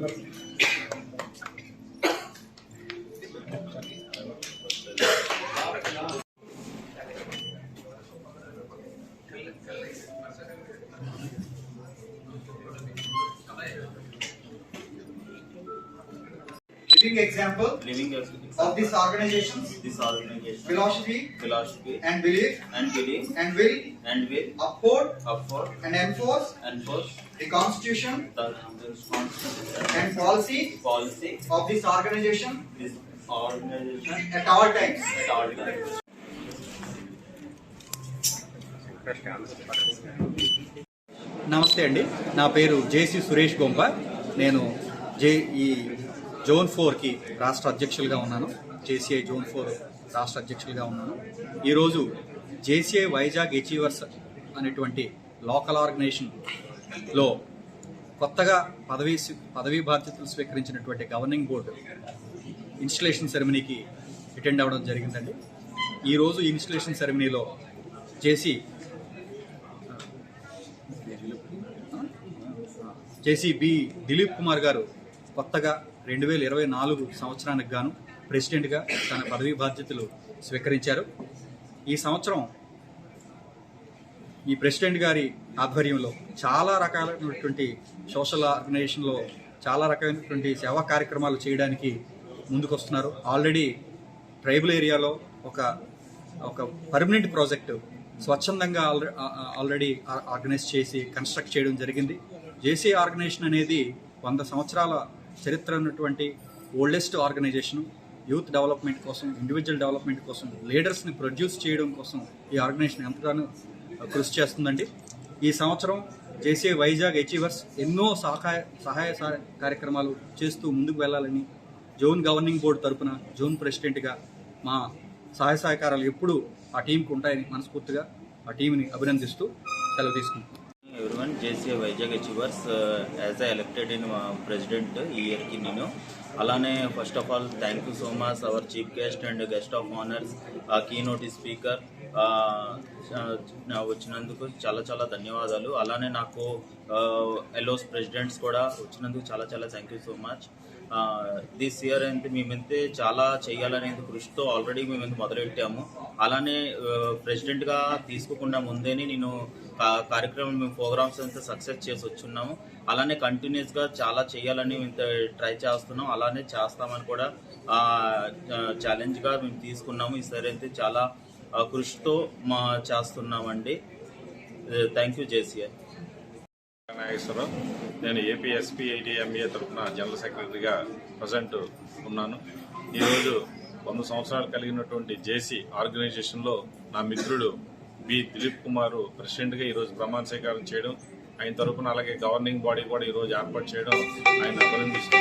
Gracias. Living example living as of this organization's this organization philosophy philosophy and belief and belief and will and will uphold uphold and enforce and force the constitution the responsibility and policy policy of this organization this organization at all times. at all times. నమస్తే అండి నా పేరు జేసి సురేష్ గొంప నేను జే ఈ zone ఫోర్కి రాష్ట్ర అధ్యక్షులుగా ఉన్నాను. జేసీఐ జోన్ ఫోర్ రాష్ట్ర అధ్యక్షులుగా ఉన్నాను. ఈరోజు జేసీఐ వైజాగ్ అచీవర్స్ అనేటువంటి లోకల్ ఆర్గనైజేషన్లో కొత్తగా పదవీ పదవీ బాధ్యతలు స్వీకరించినటువంటి గవర్నింగ్ బోర్డు ఇన్స్టలేషన్ సెరమనీకి అటెండ్ అవ్వడం జరిగిందండి. ఈరోజు installation సెరమనీలో JC JC B Dilip Kumar గారు కొత్తగా రెండు వేల ఇరవై నాలుగు సంవత్సరానికి గాను ప్రెసిడెంట్గా తన పదవీ బాధ్యతలు స్వీకరించారు. ఈ సంవత్సరం ఈ ప్రెసిడెంట్ గారి ఆధ్వర్యంలో చాలా రకాలైనటువంటి సోషల్ ఆర్గనైజేషన్లో చాలా రకమైనటువంటి సేవా కార్యక్రమాలు చేయడానికి ముందుకొస్తున్నారు. ఆల్రెడీ ట్రైబల్ ఏరియాలో ఒక ఒక పర్మనెంట్ ప్రాజెక్టు స్వచ్ఛందంగా ఆల్రెడీ ఆర్గనైజ్ చేసి కన్స్ట్రక్ట్ చేయడం జరిగింది. జేసీ ఆర్గనైజేషన్ అనేది వంద సంవత్సరాల చరిత్ర ఉన్నటువంటి ఓల్డెస్ట్ ఆర్గనైజేషన్ యూత్ డెవలప్మెంట్ కోసం ఇండివిజువల్ డెవలప్మెంట్ కోసం లీడర్స్ని ప్రొడ్యూస్ చేయడం కోసం ఈ ఆర్గనైజేషన్ ఎంతగానో కృషి చేస్తుందండి. ఈ సంవత్సరం జేసీ వైజాగ్ అచీవర్స్ ఎన్నో సహాయ సహాయ కార్యక్రమాలు చేస్తూ ముందుకు వెళ్ళాలని జోన్ గవర్నింగ్ బోర్డు తరపున జోన్ ప్రెసిడెంట్గా మా సహాయ సహకారాలు ఎప్పుడూ ఆ టీంకి ఉంటాయని మనస్ఫూర్తిగా ఆ టీంని అభినందిస్తూ సెలవు తీసుకుంటున్నాం. JC Vizag achievers as I elected in president ఈ ఇయర్కి నేను. అలానే first of all thank you so much our chief guest and guest of honours keynote speaker వచ్చినందుకు చాలా చాలా ధన్యవాదాలు. అలానే నాకు uh, ఎలోస్ ప్రెసిడెంట్స్ కూడా వచ్చినందుకు చాలా చాలా thank you so much this year అయితే మేమైతే చాలా చేయాలనేది కృషితో ఆల్రెడీ మేము ఇంత మొదలెట్టాము. అలానే uh, ప్రెసిడెంట్గా తీసుకోకుండా ముందేనే నేను కార్యక్రమం మేము ప్రోగ్రామ్స్ అంతా సక్సెస్ చేసి వచ్చున్నాము. అలానే కంటిన్యూస్గా చాలా చేయాలని మేము ట్రై చేస్తున్నాం. అలానే చేస్తామని కూడా ఛాలెంజ్గా మేము తీసుకున్నాము. ఈసారి అయితే చాలా కృషితో మా చేస్తున్నామండి. Thank you JCR. నాగేశ్వరరావు నేను ఏపీ ఐటీఎంఏ తరఫున జనరల్ సెక్రటరీగా ప్రజెంట్ ఉన్నాను. ఈరోజు వంద సంవత్సరాలు కలిగినటువంటి జేసీ ఆర్గనైజేషన్లో నా మిత్రుడు బి దిలీప్ కుమార్ ప్రెసిడెంట్గా ఈరోజు ప్రమాణ స్వీకారం చేయడం ఆయన తరఫున అలాగే గవర్నింగ్ బాడీ కూడా ఈరోజు ఏర్పాటు చేయడం ఆయన అభినందిస్తూ